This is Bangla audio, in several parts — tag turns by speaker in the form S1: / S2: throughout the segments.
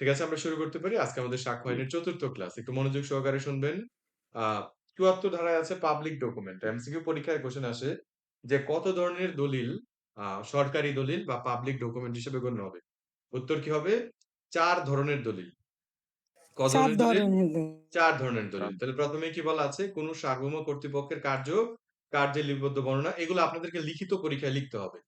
S1: ঠিক আছে আমরা শুরু করতে পারি। আজকে আমাদের সাক্ষ্য আইনের ৪র্থ ক্লাস। একটু মনোযোগ সহকারে শুনবেন। ৭৪ ধারায় আছে পাবলিক ডকুমেন্ট। এমসিকিউ পরীক্ষায় কোশ্চেন আসে যে কত ধরনের দলিল সরকারি দলিল বা পাবলিক ডকুমেন্ট হিসেবে গণ্য হবে? উত্তর কি হবে? চার ধরনের দলিল।
S2: চার
S1: ধরনের দলিল?
S2: ধরনের দ
S1: ৪ ধরনের দলিল। তাহলে প্রথমে কি বলা আছে? কোন সার্বভৌম কর্তৃপক্ষের কার্য, কার্যে লিপিবদ্ধ বর্ণনা এগুলো আপনাদেরকে লিখিত পরীক্ষায় লিখতে হবে।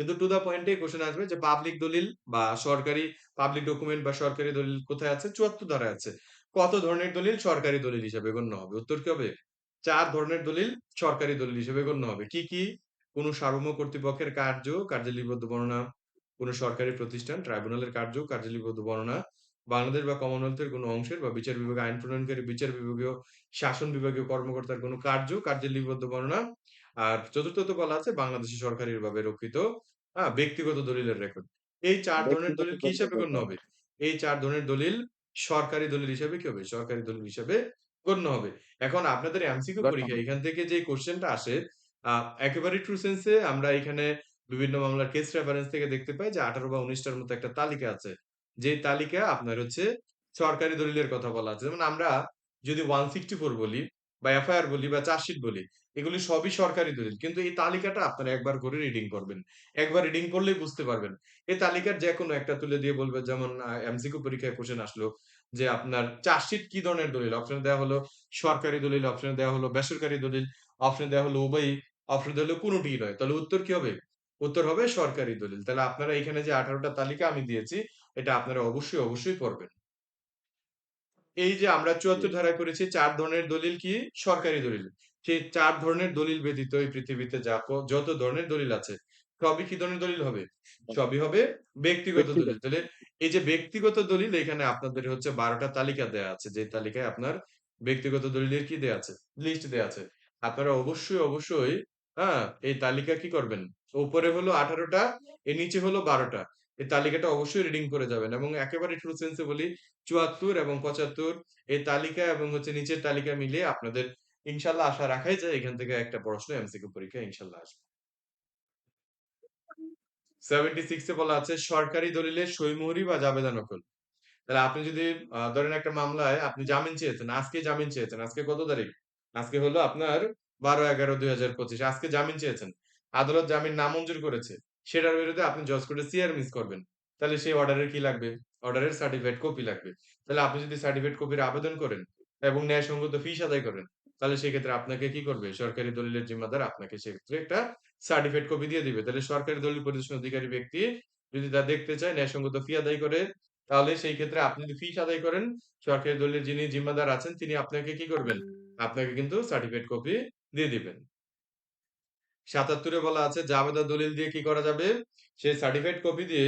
S1: কিন্তু টু দা পয়েন্ট এ কোয়েশ্চেন আসবে যে পাবলিক দলিল বা সরকারি পাবলিক ডকুমেন্ট বা সরকারি দলিল কোথায় আছে? ৭৪ ধারায় আছে। কত ধরনের দলিল সরকারি দলিল হিসেবে গণ্য হবে? উত্তর কি হবে? চার ধরনের দলিল সরকারি দলিল হিসেবে গণ্য হবে। কি, কি? কোন সার্বভৌম কর্তৃপক্ষের কার্য, কার্যে লিপিবদ্ধ বর্ণনা, কোন সরকারি প্রতিষ্ঠান, ট্রাইব্যুনালের কার্য, কার্যে লিপিবদ্ধ বর্ণনা, বাংলাদেশ বা কমনওয়েলথের কোন অংশের বা বিচার বিভাগে আইন প্রণয়নকারী বিচার বিভাগীয় শাসন বিভাগীয় কর্মকর্তার কোন কার্য, কার্যে লিপিবদ্ধ বর্ণনা। আর চতুর্থত বলা আছে বাংলাদেশে সরকারিভাবে রক্ষিত আ ব্যক্তিগত দলিলের রেকর্ড। এই চার ধরনের দলিল কি হিসাবে গণ্য হবে? এই চার ধরনের দলিল সরকারি দলিল হিসাবে কি হবে? সরকারি দলিল হিসাবে গণ্য হবে। এখন আপনাদের এমসিকিউ পরীক্ষায় এখান থেকে যে কোশ্চেনটা আসে একেবারে ট্রু সেন্সে আমরা এখানে বিভিন্ন মামলার কেস রেফারেন্স থেকে দেখতে পাই যে ১৮ বা উনিশটার মতো একটা তালিকা আছে। যে তালিকা আপনার হচ্ছে সরকারি দলিলের কথা বলা আছে। যেমন আমরা যদি 164 বলি বা এফআইআর বলি বা চার্জশিট বলি, এগুলি সবই সরকারি দলিল। কিন্তু এই তালিকাটা আপনারা একবার করে রিডিং করবেন। একবার রিডিং করলেই বুঝতে পারবেন। এই তালিকার যেকোনো একটা তুলে দিয়ে বলবে যেমন এমসিকিউ পরীক্ষায় কোয়েশ্চেন আসলো যে আপনার চার্জশিট কি ধরনের দলিল? অপশনে দেওয়া হলো সরকারি দলিল, অপশনে দেওয়া হলো বেসরকারি দলিল, অপশনে দেওয়া হলো উভয়ই, অপশনে দেওয়া হলো কোনটিই নয়। তাহলে উত্তর কি হবে? উত্তর হবে সরকারি দলিল। তাহলে আপনারা এখানে যে আঠারোটা তালিকা আমি দিয়েছি, এটা আপনারা অবশ্যই, অবশ্যই পড়বেন। এই যে আমরা ৭৪ ধারায় করেছি চার ধরনের দলিল কি? সরকারি দলিল। সেই চার ধরনের দলিল ব্যতীত এই পৃথিবীতে যা যত ধরনের দলিল আছে, সবই কি ধরনের দলিল হবে? সবই হবে ব্যক্তিগত দলিল। তাহলে এই যে ব্যক্তিগত দলিল এখানে আপনাদের হচ্ছে বারোটা তালিকা দেয়া আছে। যে তালিকায় আপনার ব্যক্তিগত দলিলের কি দেয়া আছে? লিস্ট দেয়া আছে। আপনারা অবশ্যই, অবশ্যই হ্যাঁ, এই তালিকা কি করবেন? উপরে হলো ১৮ টা, এর নিচে হলো ১২ টা। এই তালিকাটা অবশ্যই রিডিং করে যাবেন এবং একেবারে ট্রু সেন্স বলি ৭৪ এবং ৭৫ এই তালিকা এবং হচ্ছে নিচের তালিকা মিলিয়ে আপনাদের ইনশাআল্লাহ আশা রাখাই যায় এখান থেকে একটা প্রশ্ন এমসিকিউ পরীক্ষায় ইনশাআল্লাহ আসবে। 76 এ বলা আছে সরকারি দলিলের সই-মোহরি বা জাবেদা নকল। তাহলে আপনি যদি ধরেন একটা মামলায় আপনি জামিন চেয়েছেন, আজকে জামিন চেয়েছেন। আজকে কত তারিখ? আজকে হলো আপনার ১২-১১-২০২৫ আজকে জামিন চেয়েছেন। আদালত জামিন নামঞ্জুর করেছে। সেটার বিরুদ্ধে আপনি জজ কোর্টে সিআর মিস করবেন। তাহলে সেই অর্ডারের কি লাগবে? অর্ডারের সার্টিফিকেট কপি লাগবে। তাহলে আপনি যদি সার্টিফাইড কপির আবেদন করেন এবং ন্যায়সঙ্গত ফিস আদায় করেন, তাহলে সেক্ষেত্রে আপনাকে কি করবে? সরকারি দলিলের জিম্মাদার আপনাকে সেক্ষেত্রে একটা সার্টিফিকেট কপি দিয়ে দিবে। তাহলে সরকারি দলিল পরিদর্শন অধিকারী ব্যক্তি যদি তা দেখতে চায় ন্যায়সঙ্গত ফি আদায় করে, তাহলে সেই ক্ষেত্রে আপনি যদি ফিস আদায় করেন, সরকারি দলিলের যিনি জিম্মাদার আছেন তিনি আপনাকে কি করবেন? আপনাকে কিন্তু সার্টিফাইড কপি দিয়ে দিবেন। ৭৭ এ বলা আছে জাবেদা দলিল দিয়ে কি করা যাবে? সেই সার্টিফাইড কপি দিয়ে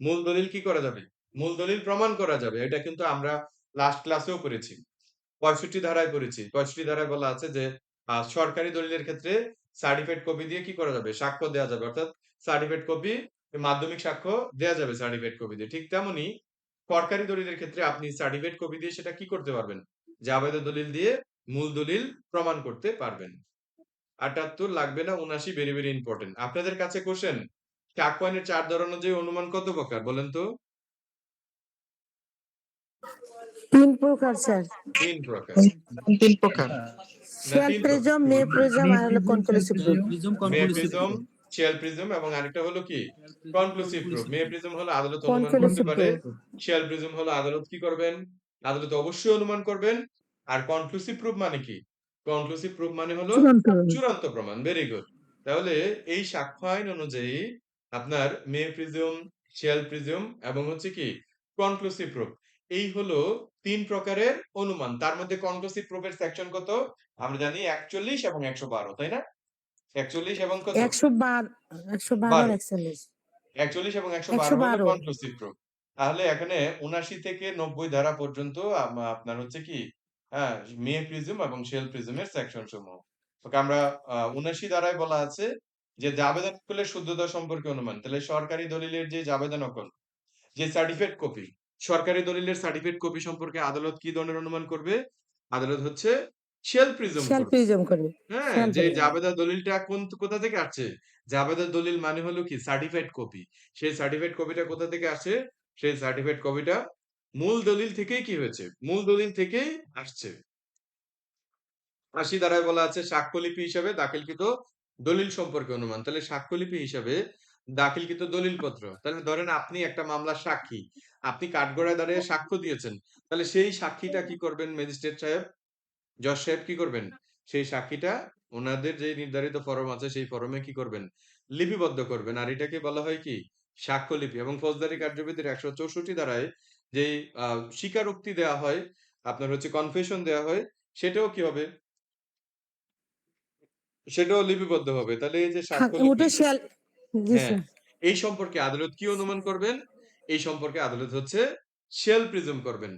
S1: মূল দলিল কি করা যাবে? মূল দলিল প্রমাণ করা যাবে। এটা কিন্তু আমরা লাস্ট ক্লাসেও পড়েছি। ৬৫ ধারায় পড়েছি। ৬৫ ধারায় বলা আছে যে সরকারি দলিলের ক্ষেত্রে সার্টিফাইড কপি দিয়ে কি করা যাবে? সাক্ষ্য দেওয়া যাবে। অর্থাৎ সার্টিফাইড কপি মাধ্যমিক সাক্ষ্য দেওয়া যাবে সার্টিফাইড কপি দিয়ে। ঠিক তেমনি সরকারি দলিলের ক্ষেত্রে আপনি সার্টিফাইড কপি দিয়ে সেটা কি করতে পারবেন? জাবেদা দলিল দিয়ে মূল দলিল প্রমাণ করতে পারবেন। ৭৮ লাগবে না ৭৯ ভেরি, ভেরি ইম্পোর্টেন্ট। আপনাদের কাছে কোয়েশ্চেন সাক্ষ্য আইনের ৪ ধারা অনুযায়ী অনুমান কত প্রকার বলেন তো?
S2: ৩ প্রকার স্যার।
S1: ৩ প্রকার।
S3: ৩ প্রকার।
S2: শেল প্রিজম, মে প্রিজম আর হলো কনক্লুসিভ
S4: প্রিজম
S1: শেল এবং আরেকটা হলো কি? Conclusive proof. মে প্রিজম হলো আদালত অনুমান করতে পারে। শেল প্রিজম হলো আদালত কি করবেন? আদালত অবশ্যই অনুমান করবেন। আর কনক্লুসিভ প্রুফ মানে কি? কনক্লুসিভ প্রুফ মানে হলো
S2: চূড়ান্ত।
S1: প্রমাণ। Very good. তাহলে এই সাক্ষ্য আইন অনুযায়ী আপনার মে প্রিজম, শেল প্রিজম এবং হচ্ছে কি? Conclusive proof. এই হলো ৩ প্রকারের অনুমান। তার মধ্যে কনক্লুসিভ প্রুফ এর সেকশন কত? আমরা জানি ৪১ এবং ১১২ তাই না? ৪১ এবং কত?
S2: ১১২ ১১২ আর ৪১।
S1: ৪১ এবং ১১২ হলো
S2: ১১২
S1: কনক্লুসিভ প্রুফ। তাহলে এখানে ৭৯ থেকে ৯০ ধারা পর্যন্ত আপনার হচ্ছে কি? হ্যাঁ, মে প্রিজম এবং শেল প্রিজম এর সেকশন সমূহ। ওকে আমরা ৭৯ ধারায় বলা আছে যে জাবেদা নকলের শুদ্ধতা সম্পর্কে অনুমান। তাহলে সরকারি দলিলের যে জাবেদা নকল, যে সার্টিফাইড কপি, সরকারি দলিলের সার্টিফাইড কপি সম্পর্কে আদালত কি ধরনের অনুমান করবে? আদালত হচ্ছে শেল প্রিজম
S2: শেল প্রিজম করবে।
S1: হ্যাঁ, যে। জাবেদা দলিলটা কোন কোথা থেকে আসছে? জাবেদা দলিল মানে হলো কি? Certified copy. সেই সার্টিফাইড কপিটা কোথা থেকে আসে? সেই সার্টিফাইড কপিটা মূল দলিল থেকেই কি হয়েছে? মূল দলিল থেকেই আসছে। ৮০ ধারায় বলা আছে সাক্ষ্যলিপি হিসাবে দাখিলকৃত দলিল সম্পর্কে অনুমান। তাহলে সাক্ষ্যলিপি হিসাবে দাখিলকৃত দলিলপত্র। তাহলে ধরেন আপনি একটা মামলার সাক্ষী। আপনি কাঠগড়ায় দাঁড়িয়ে সাক্ষ্য দিয়েছেন। তাহলে সেই সাক্ষীটা কি করবেন ম্যাজিস্ট্রেট সাহেব? জজ সাহেব কি করবেন? সেই সাক্ষীটা, ওনাদের যে নির্ধারিত ফরম আছে সেই ফরমে কি করবেন? লিপিবদ্ধ করবেন। আর এটাকে বলা হয় কি? সাক্ষ্যলিপি এবং ফৌজদারি কার্যবিধির ১৬৪ ধারায় যেই আ স্বীকারোক্তি দেয়া হয়, আপনার হচ্ছে কনফেশন দেয়া হয়, সেটাও কি হবে? সেটাও লিপিবদ্ধ হবে। তাহলে এই যে
S2: হ্যাঁ,
S1: হ্যাঁ। এই সম্পর্কে আদালত কি অনুমান করবেন? এই সম্পর্কে আদালত হচ্ছে শেল প্রিজম করবেন।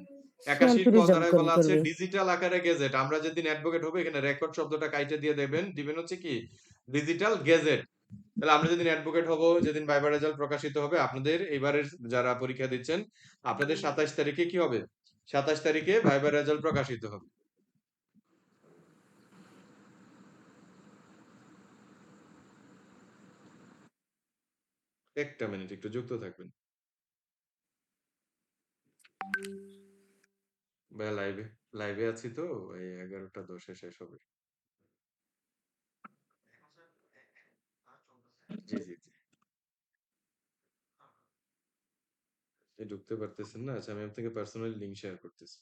S1: ৮১ ক
S2: প্রিজম
S1: ধারায়
S2: কোন
S1: বলা আছে ডিজিটাল আকারে গেজেট। আমরা যেদিন অ্যাডভোকেট হবে এখানে রেকর্ড শব্দটা কাইটে দিয়ে দেবেন। দিবেন হচ্ছে কি? Digital gazette. তাহলে আমরা যেদিন অ্যাডভোকেট হব, যেদিন ভাইবা রেজাল্ট প্রকাশিত হবে, আপনাদের এবারের যারা পরীক্ষা দিচ্ছেন, আপনাদের ২৭ তারিখে কি হবে? ২৭ তারিখে ভাইবা রেজাল্ট প্রকাশিত হবে। একটা মিনিট একটু যুক্ত থাকবেন। ভাইয়া লাইভে লাইভে আছি তো এই ১১টা ১০ এ শেষ হবে। জি, জি, জি। আপনি ঢুকতে পারতেছেন না? আচ্ছা আমি আপনাকে পার্সোনালি লিঙ্ক শেয়ার করতেছি।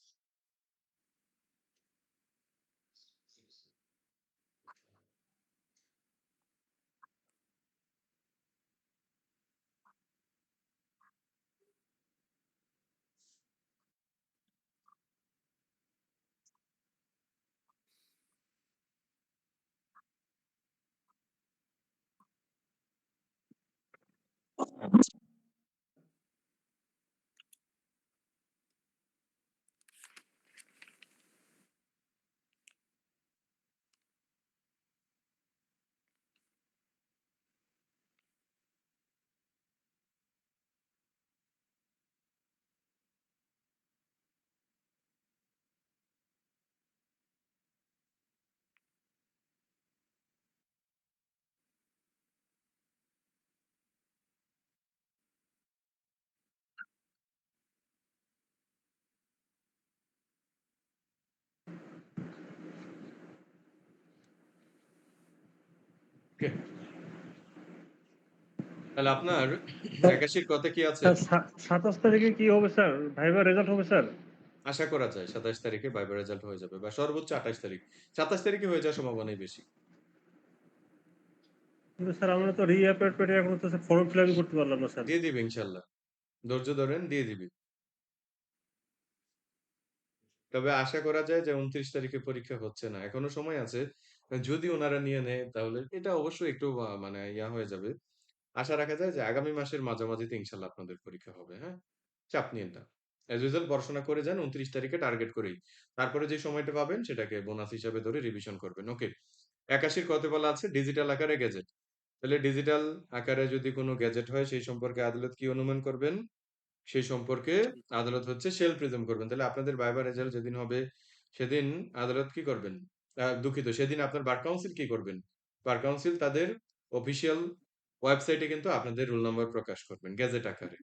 S1: তাহলে আপনার ৮১ র কথা কি আছে?
S3: স্যার সা ২৭ তারিখে কি হবে স্যার? ভাইবার রেজাল্ট হবে স্যার?
S1: আশা করা যায় ২৭ তারিখে ভাইবা রেজাল্ট হয়ে যাবে বা সর্বোচ্চ ২৮ তারিখ। ২৭ তারিখে হয়ে যাওয়ার সম্ভাবনাই বেশি।
S3: কিন্তু স্যার আমরা তো রি-অ্যাপয়েন্ট পেটে এখনও তো ফর্ম ফিল করতে পারলাম না স্যার।
S1: দিয়ে দিবে ইনশাআল্লাহ। ধৈর্য ধরেন দিয়ে দিবে। তবে আশা করা যায় যে ২৯ তারিখে পরীক্ষা হচ্ছে না। এখনও সময় আছে। যদি উনারা নিয়ে নেয় তাহলে এটা অবশ্যই একটু মানে ইয়া হয়ে যাবে। আশা রাখা যায় যে আগামী মাসের মাঝামাঝিতে ইনশাআল্লাহ আপনাদের পরীক্ষা হবে, হ্যাঁ? চাপ নিয়েন না। অ্যাজ ইউজুয়াল পড়াশোনা করে যান ২৯ তারিখে টার্গেট করেই। তারপরে যে সময়টা পাবেন সেটাকে বোনাস হিসাবে ধরে রিভিশন করবেন। ওকে। ৮১ র কতে বলা আছে ডিজিটাল আকারে গেজেট। তাহলে ডিজিটাল আকারে যদি কোনো গ্যাজেট হয় সেই সম্পর্কে আদালত কি অনুমান করবেন? সেই সম্পর্কে আদালত হচ্ছে শেল প্রিজম করবেন। তাহলে আপনাদের ভাইবা রেজাল্ট যেদিন হবে সেদিন আদালত কি করবেন? দুঃখিত সেদিন আপনার বার কাউন্সিল কি করবেন? বার কাউন্সিল তাদের অফিসিয়াল ওয়েবসাইটে কিন্তু আপনাদের রোল নাম্বার প্রকাশ করবেন গেজেট আকারে।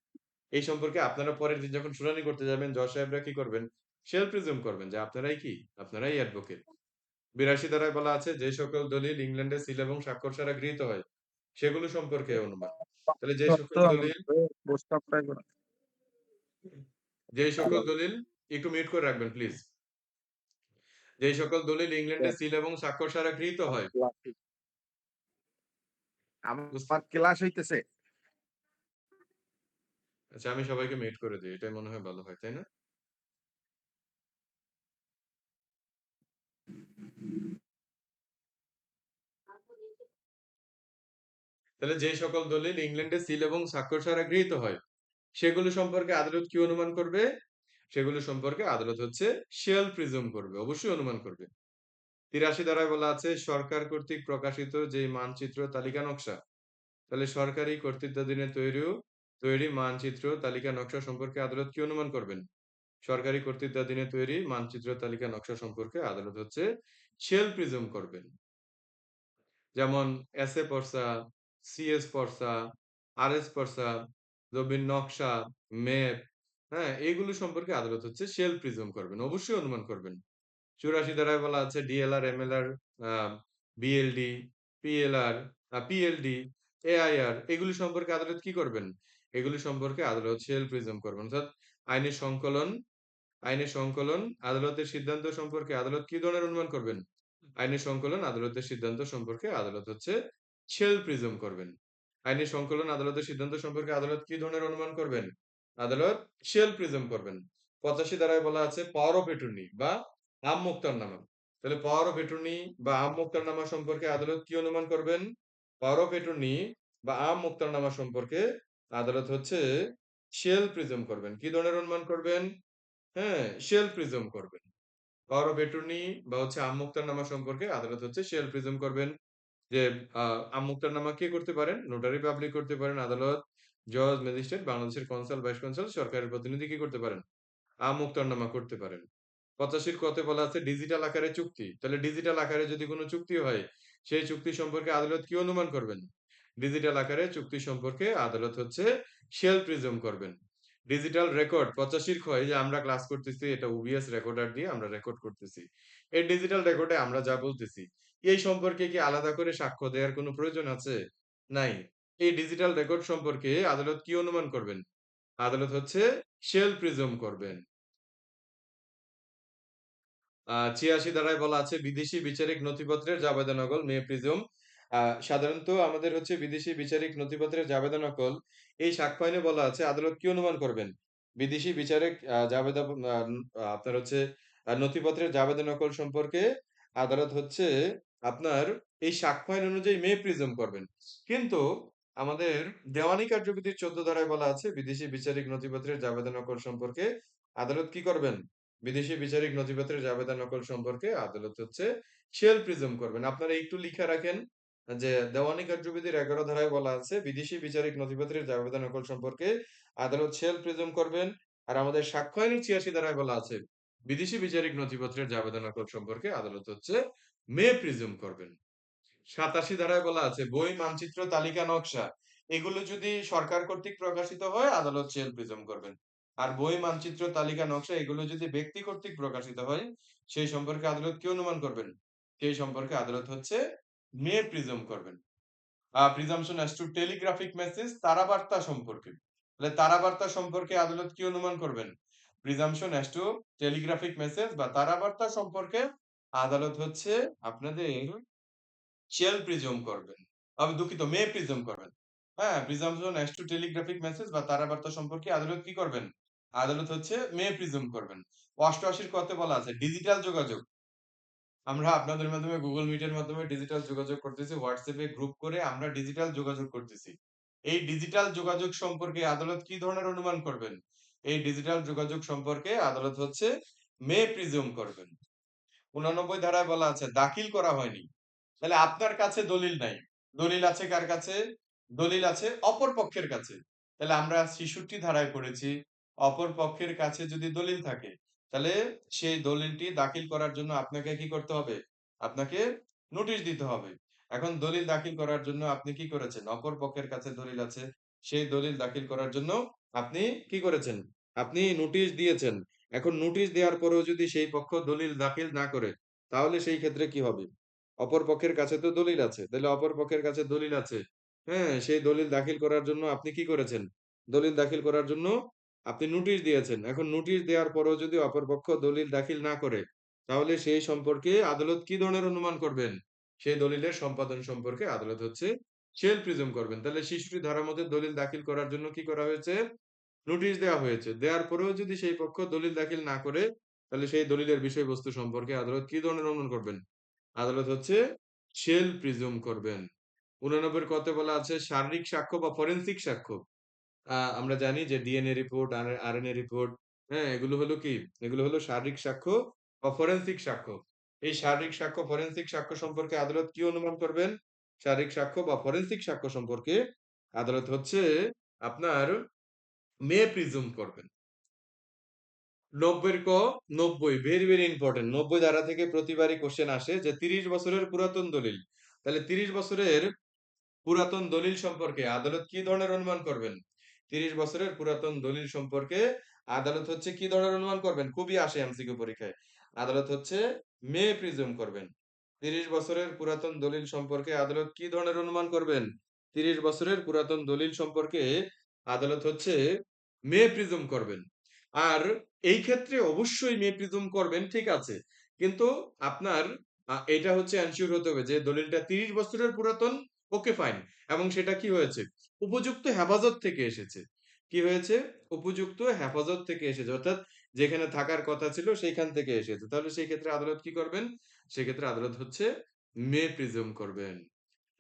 S1: এই সম্পর্কে আপনারা পরের দিন যখন শুনানি করতে যাবেন জজ সাহেবরা কি করবেন? শেল প্রিজম করবেন যে আপনারাই কি? আপনারাই অ্যাডভোকেট। ৮২ ধারায় বলা আছে যে সকল দলিল ইংল্যান্ডের সিল এবং স্বাক্ষর ছাড়া গৃহীত হয় সেগুলো সম্পর্কে অনুমান। তাহলে যে সকল দলিল যে সকল দলিল একটু মিউট করে রাখবেন প্লিজ। যেই সকল দলিল ইংল্যান্ডের সিল এবং স্বাক্ষর ছাড়া গৃহীত হয়
S4: আমার ক্লাস হইতেছে।
S1: আচ্ছা আমি সবাইকে মিউট করে দেই। এটাই মনে হয় ভালো হয়, তাই না? তাহলে যে সকল দলিল ইংল্যান্ডে সিল এবং স্বাক্ষর ছাড়া গৃহীত হয় সেগুলো সম্পর্কে আদালত কি অনুমান করবে? সেগুলো সম্পর্কে আদালত হচ্ছে শেল প্রিজুম করবে। অবশ্যই অনুমান করবে। ৮৩ ধারায় বলা আছে সরকার কর্তৃক প্রকাশিত যে মানচিত্র তালিকা নকশা। তাহলে সরকারি কর্তৃত্বাধীনে তৈরিও তৈরি মানচিত্র তালিকা নকশা সম্পর্কে আদালত কি অনুমান করবেন? সরকারি কর্তৃত্বাধীনে তৈরি মানচিত্র তালিকা নকশা সম্পর্কে আদালত হচ্ছে শেল প্রিজুম করবেন। যেমন এসএ পর্সা, সিএস পর্সা, আরএস পর্সা, জমির নকশা, ম্যাপ হ্যাঁ? এগুলো সম্পর্কে আদালত হচ্ছে শেল প্রিজম করবেন। অবশ্যই অনুমান করবেন। 84 ধারায় বলা আছে DLR, MLR, BLD, PLR, PLD, AIR এগুলি সম্পর্কে আদালত কি করবেন? এগুলি সম্পর্কে আদালত শেল প্রিজম করবেন। অর্থাৎ আইনের সংকলন আইনের সংকলন, আদালতের সিদ্ধান্ত সম্পর্কে আদালত কি ধরনের অনুমান করবেন? আইনের সংকলন, আদালতের সিদ্ধান্ত সম্পর্কে আদালত হচ্ছে শেল প্রিজম করবেন। আইনের সংকলন, আদালতের সিদ্ধান্ত সম্পর্কে আদালত কি ধরনের অনুমান করবেন? আদালত শেল প্রিজম করবেন। 85 ধারায় বলা আছে পাওয়ার অফ অ্যাটর্নি বা আম মোক্তারনামা। তাহলে পাওয়ার অফ অ্যাটর্নি বা আম মোক্তারনামা সম্পর্কে আদালত কি অনুমান করবেন? পাওয়ার অফ অ্যাটর্নি বা আম মোক্তারনামা সম্পর্কে আদালত হচ্ছে শেল প্রিজম করবেন। কি ধরনের অনুমান করবেন? হ্যাঁ, শেল প্রিজম করবেন। পাওয়ার অফ অ্যাটর্নি বা হচ্ছে আম মোক্তারনামা সম্পর্কে আদালত হচ্ছে শেল প্রিজম করবেন। যে আ আম মোক্তারনামা কে করতে পারেন? নোটারি পাবলিক করতে পারেন, আদালত, জজ, ম্যাজিস্ট্রেট, বাংলাদেশের কনসাল, ভাইস কনসাল, সরকারের প্রতিনিধি কি করতে পারেন? আম মোক্তারনামা করতে পারেন। 85 র কতে বলা আছে ডিজিটাল আকারে চুক্তি। তাহলে ডিজিটাল আকারে যদি কোন চুক্তি হয়, সেই চুক্তি সম্পর্কে আদালত কি অনুমান করবেন? ডিজিটাল আকারে চুক্তি সম্পর্কে আদালত হচ্ছে শেল প্রিজম করবেন। ডিজিটাল রেকর্ড 85 র খ এই যে আমরা ক্লাস করতেছি এটা ওবিএস রেকর্ডার দিয়ে আমরা রেকর্ড করতেছি। এই ডিজিটাল রেকর্ডে আমরা যা বলতেছি, এই সম্পর্কে কি আলাদা করে সাক্ষ্য দেওয়ার কোনো প্রয়োজন আছে? নাই। এই ডিজিটাল রেকর্ড সম্পর্কে আদালত কি অনুমান করবেন? আদালত হচ্ছে শেল প্রিজম করবেন। 86 ধারায় বলা আছে, বিদেশি বিচারিক নথিপত্রের জাবেদা নকল মে প্রিজম। সাধারণত আমাদের হচ্ছে বিদেশি বিচারিক নথিপত্রের জাবেদা নকল এই সাক্ষ্য বলা আছে, আদালত কি অনুমান করবেন? বিদেশি বিচারিক জাবেদা আপনার হচ্ছে নথিপত্রের জাবেদা নকল সম্পর্কে আদালত হচ্ছে আপনার এই সাক্ষ্য অনুযায়ী মে প্রিজম করবেন। কিন্তু আমাদের দেওয়ানি কার্যবিধির 14 ধারায় বলা আছে, বিদেশি বিচারিক নথিপত্রের জাবেদা নকল সম্পর্কে আদালত কি করবেন? বিদেশি বিচারিক নথিপত্রের জাবেদা নকল সম্পর্কে আদালত হচ্ছে শেল প্রিজম করবেন। আপনারা একটু লিখে রাখেন যে দেওয়ানি কার্যবিধির 11 ধারায় বলা আছে, বিদেশি বিচারিক নথিপত্রের জাবেদা নকল সম্পর্কে আদালত শেল প্রিজম করবেন। আর আমাদের সাক্ষ্য আইনের 86 ধারায় বলা আছে, বিদেশি বিচারিক নথিপত্রের জাবেদা নকল সম্পর্কে আদালত হচ্ছে মে প্রিজম করবেন। 87 ধারায় বলা আছে বই, মানচিত্র, তালিকা, নকশা এগুলো যদি সরকার কর্তৃক প্রকাশিত হয় আদালত শেল প্রিজম করবেন। আর বই, মানচিত্র, তালিকা, নকশা এগুলো যদি ব্যক্তি কর্তৃক প্রকাশিত হয় সেই সম্পর্কে আদালত কি অনুমান করবেন? সেই সম্পর্কে আদালত হচ্ছে মে প্রিজম করবেন। আ presumption as to telegraphic message তারাবার্তা সম্পর্কে। তাহলে তারাবার্তা সম্পর্কে আদালত কি অনুমান করবেন? Presumption as to telegraphic message বা তারাবার্তা সম্পর্কে আদালত হচ্ছে আপনাদের শেল প্রিজম করবেন। আমি দুঃখিত মে প্রিজম করবেন। হ্যাঁ, presumption as to telegraphic message বা তারাবার্তা সম্পর্কে আদালত কি করবেন? আদালত হচ্ছে মে প্রিজম করবেন। 88 র কতে বলা আছে ডিজিটাল যোগাযোগ। আমরা আপনাদের মাধ্যমে গুগল মিটের মাধ্যমে ডিজিটাল যোগাযোগ করতেছি। হোয়াটসঅ্যাপে গ্রুপ করে আমরা ডিজিটাল যোগাযোগ করতেছি। এই ডিজিটাল যোগাযোগ সম্পর্কে আদালত কি ধরনের অনুমান করবেন? এই ডিজিটাল যোগাযোগ সম্পর্কে আদালত হচ্ছে মে প্রিজম করবেন। 89 ধারায় বলা আছে দাখিল করা হয়নি। তাহলে আপনার কাছে দলিল নাই। দলিল আছে কার কাছে? দলিল আছে অপর পক্ষের কাছে। তাহলে আমরা 66 ধারায় পড়েছি, অপর পক্ষের কাছে যদি দলিল থাকে, তাহলে সেই দলিলটি দাখিল করার জন্য আপনাকে কি করতে হবে? আপনাকে নোটিশ দিতে হবে। এখন দলিল দাখিল করার জন্য আপনি কি করেছেন? অপর পক্ষের কাছে দলিল আছে। সেই দলিল দাখিল করার জন্য আপনি কি করেছেন? আপনি নোটিশ দিয়েছেন। এখন নোটিশ দেওয়ার পরেও যদি সেই পক্ষ দলিল দাখিল না করে, তাহলে সেই ক্ষেত্রে কি হবে? অপর পক্ষের কাছে তো দলিল আছে। তাহলে অপর পক্ষের কাছে দলিল আছে। হ্যাঁ, সেই দলিল দাখিল করার জন্য আপনি কি করেছেন? দলিল দাখিল করার জন্য আপনি নোটিশ দিয়েছেন। এখন নোটিশ দেওয়ার পরেও যদি অপর পক্ষ দলিল দাখিল না করে তাহলে সেই সম্পর্কে আদালত কি ধরনের অনুমান করবেন? সেই দলিলের সম্পাদন সম্পর্কে আদালত হচ্ছে শেল প্রিজম করবেন। তাহলে 66 ধারার মধ্যে দলিল দাখিল করার জন্য কি করা হয়েছে? নোটিশ দেওয়া হয়েছে। দেওয়ার পরেও যদি সেই পক্ষ দলিল দাখিল না করে তাহলে সেই দলিলের বিষয়বস্তু সম্পর্কে আদালত কি ধরনের অনুমান করবেন? আদালত হচ্ছে শেল প্রিজুম করবেন। 89 র কতে বলা আছে শারীরিক সাক্ষ্য বা ফরেন্সিক সাক্ষ্য। আমরা জানি যে ডিএনএ রিপোর্ট, আর আরএনএ রিপোর্ট, হ্যাঁ? এগুলো হলো কি? এগুলো হলো শারীরিক সাক্ষ্য বা ফরেন্সিক সাক্ষ্য। এই শারীরিক সাক্ষ্য, ফরেন্সিক সাক্ষ্য সম্পর্কে আদালত কি অনুমান করবেন? শারীরিক সাক্ষ্য বা ফরেন্সিক সাক্ষ্য সম্পর্কে আদালত হচ্ছে আপনার মে প্রিজুম করবেন। 90 ক 90 ভেরি, ভেরি ইম্পোর্টেন্ট 90 ধারা থেকে প্রতিবারই কোশ্চেন আসে যে 30 বছরের পুরাতন দলিল। তাহলে 30 বছরের পুরাতন দলিল সম্পর্কে আদালত কি ধরনের অনুমান করবেন? 30 বছরের পুরাতন দলিল সম্পর্কে আদালত হচ্ছে কি ধরনের অনুমান করবেন? খুবই আসে এমসিকিউ পরীক্ষায়। আদালত হচ্ছে মে প্রিজুম করবেন। তিরিশ বছরের পুরাতন দলিল সম্পর্কে আদালত কি ধরনের অনুমান করবেন? তিরিশ বছরের পুরাতন দলিল সম্পর্কে আদালত হচ্ছে মে প্রিজুম করবেন। আর এই ক্ষেত্রে অবশ্যই মে প্রিজুম করবেন, ঠিক আছে। কিন্তু আপনার এটা হচ্ছে এনশিওর হতে হবে যে দলিলটা তিরিশ বছরের পুরাতন ওকে ফাইন এবং সেটা কি হয়েছে? উপযুক্ত হেফাজত থেকে এসেছে। কি হয়েছে? উপযুক্ত হেফাজত থেকে এসেছে। অর্থাৎ যেখানে থাকার কথা ছিল সেইখান থেকে এসেছে। তাহলে সেই ক্ষেত্রে আদালত কি করবেন? সেক্ষেত্রে আদালত হচ্ছে মে প্রিজুম করবেন।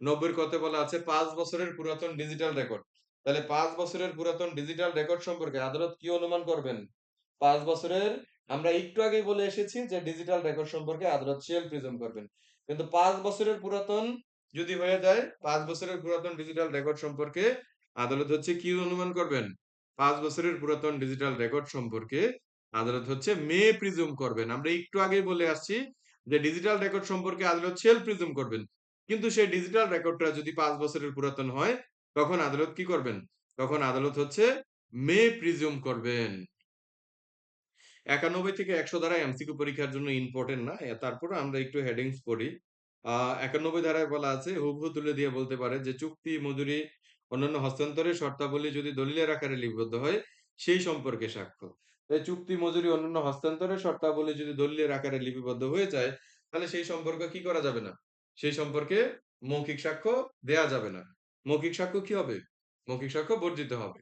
S1: নব্বইয়ের কথা বলা আছে, পাঁচ বছরের পুরাতন ডিজিটাল রেকর্ড তাহলে পাঁচ বছরের পুরাতন ডিজিটাল রেকর্ড সম্পর্কে আদালত কি অনুমান করবেন? পাঁচ বছরের, আমরা একটু আগেই বলে এসেছি যে ডিজিটাল রেকর্ড সম্পর্কে আদালত শিয়াল প্রিজম করবেন। কিন্তু পাঁচ বছরের পুরাতন যদি হয়ে যায়, পাঁচ বছরের পুরাতন ডিজিটাল রেকর্ড সম্পর্কে আদালত হচ্ছে কি অনুমান করবেন? পাঁচ বছরের পুরাতন ডিজিটাল রেকর্ড সম্পর্কে আদালত হচ্ছে মে প্রিজুম করবেন। আমরা একটু আগেই বলে আসছি যে ডিজিটাল রেকর্ড সম্পর্কে আদালত সেল প্রিজুম করবেন। কিন্তু সেই ডিজিটাল রেকর্ডটা যদি পাঁচ বছরের পুরাতন হয় তখন আদালত কি করবেন? তখন আদালত হচ্ছে মে প্রিজুম করবেন। একানব্বই থেকে একশো ধারা এমসিকিউ পরীক্ষার জন্য ইম্পর্টেন্ট না। তারপরে আমরা একটু হেডিংস পড়ি। একানব্বই ধারায় বলা আছে, হুবহু তুলে দিয়ে বলতে পারে যে চুক্তি, মজুরি, অন্যান্য হস্তান্তরের শর্তাবলী যদি দলিলের আকারে লিপিবদ্ধ হয়, সেই সম্পর্কে সাক্ষ্য। তাই চুক্তি, মজুরি, অন্যান্য হস্তান্তরের শর্তাবলী যদি দলিলের আকারে লিপিবদ্ধ হয়ে যায়, তাহলে সেই সম্পর্কে কি করা যাবে না? সেই সম্পর্কে মৌখিক সাক্ষ্য দেয়া যাবে না। মৌখিক সাক্ষ্য কি হবে? মৌখিক সাক্ষ্য বর্জিত হবে।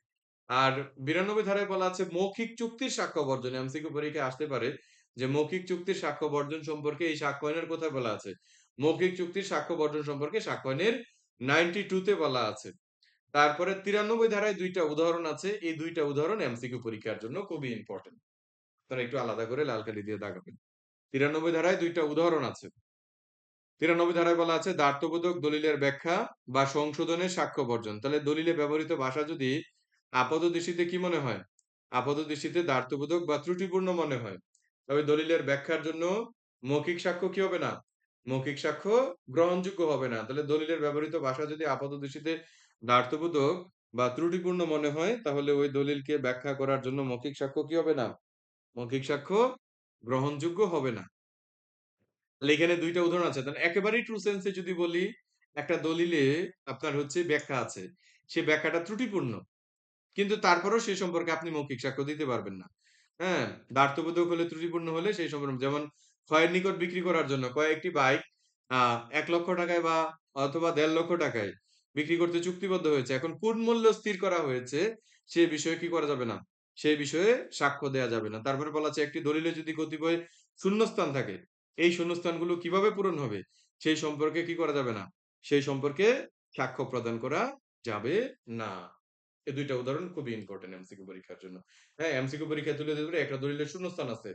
S1: আর বিরানব্বই ধারায় বলা আছে, মৌখিক চুক্তির সাক্ষ্য বর্জন। এমসিকিউ পরীক্ষায় আসতে পারে যে, মৌখিক চুক্তির সাক্ষ্য বর্জন সম্পর্কে এই সাক্ষ্যয়নের কোথায় বলা আছে। মৌখিক চুক্তির সাক্ষ্য বর্জন সম্পর্কে সাক্ষ্যয়নের নাইনটি তে বলা আছে। তারপরে তিরানব্বই ধারায় দুইটা উদাহরণ আছে। এই দুইটা উদাহরণ এমসিকিউ পরীক্ষার জন্য খুবই ইম্পর্টেন্ট তারা একটু আলাদা করে লাল কালি দিয়ে দাগাবেন। তিরানব্বই ধারায় দুইটা উদাহরণ আছে। তিরানব্বই ধারায় বলা আছে, দার্থবোধক দলিলের ব্যাখ্যা বা সংশোধনের সাক্ষ্য বর্জন। তাহলে দলিলে ব্যবহৃত ভাষা যদি আপাত দৃষ্টিতে কি মনে হয়? আপাত দৃষ্টিতে দার্থবোধক বা ত্রুটিপূর্ণ মনে হয়। তবে দলিলের ব্যাখ্যার জন্য মৌখিক সাক্ষ্য কি হবে না? মৌখিক সাক্ষ্য গ্রহণযোগ্য হবে না। তাহলে দলিলের ব্যবহৃত ভাষা যদি আপাত দৃষ্টিতে দার্থবোধক বা ত্রুটিপূর্ণ মনে হয়, তাহলে ওই দলিলকে ব্যাখ্যা করার জন্য মৌখিক সাক্ষ্য কি হবে না? মৌখিক সাক্ষ্য গ্রহণযোগ্য হবে না। এখানে দুইটা উদাহরণ আছে। একেবারেই ট্রু সেন্সে যদি বলি, একটা দলিলে আপনার হচ্ছে ব্যাখ্যা আছে। সে ব্যাখ্যাটা ত্রুটিপূর্ণ। কিন্তু তারপরেও সে সম্পর্কে আপনি মৌখিক সাক্ষ্য দিতে পারবেন না। হ্যাঁ? দার্থবোধক হলে ত্রুটিপূর্ণ হলে সেই সম্পর্কে যেমন ক্ষয়ের নিকট বিক্রি করার জন্য কয়েকটি বাইক এক লক্ষ টাকায় বা, অথবা দেড় লক্ষ টাকায় বিক্রি করতে চুক্তিবদ্ধ হয়েছে। এখন কোন মূল্য স্থির করা হয়েছে, সে বিষয়ে কি করা যাবে না? সেই বিষয়ে সাক্ষ্য দেয়া যাবে না। তারপরে বলা আছে, একটি দলিলে যদি কতিপয় শূন্যস্থান থাকে এই শূন্যস্থানগুলো কীভাবে পূরণ হবে? সেই সম্পর্কে কি করা যাবে না? সেই সম্পর্কে সাক্ষ্য প্রদান করা যাবে না। এই দুইটা উদাহরণ খুবই ইম্পর্টেন্ট এমসিকিউ পরীক্ষার জন্য। হ্যাঁ এমসিকিউ পরীক্ষায় তুলে ধরে একটা দলিলের শূন্যস্থান আছে।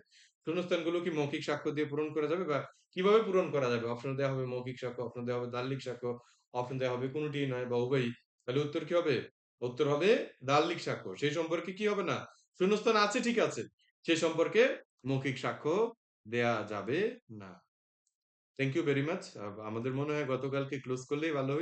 S1: শূন্যস্থানগুলো কি মৌখিক সাক্ষ্য দিয়ে পূরণ করা যাবে বা কীভাবে পূরণ করা যাবে? অপশন দেওয়া হবে মৌখিক সাক্ষ্য অপশন দেওয়া হবে দাল্লিক সাক্ষ্য অপশন দেওয়া হবে কোনোটি নয় বা উভয়ই। তাহলে উত্তর কি হবে? উত্তর হবে দাল্লিক সাক্ষ্য। সেই সম্পর্কে কি হবে না? শূন্যস্থান আছে, ঠিক আছে। সেই সম্পর্কে মৌখিক সাক্ষ্য দেয়া যাবে না। থ্যাংক ইউ ভেরি মাচ আমাদের মনে হয় গতকালকে ক্লোজ করলেই ভালো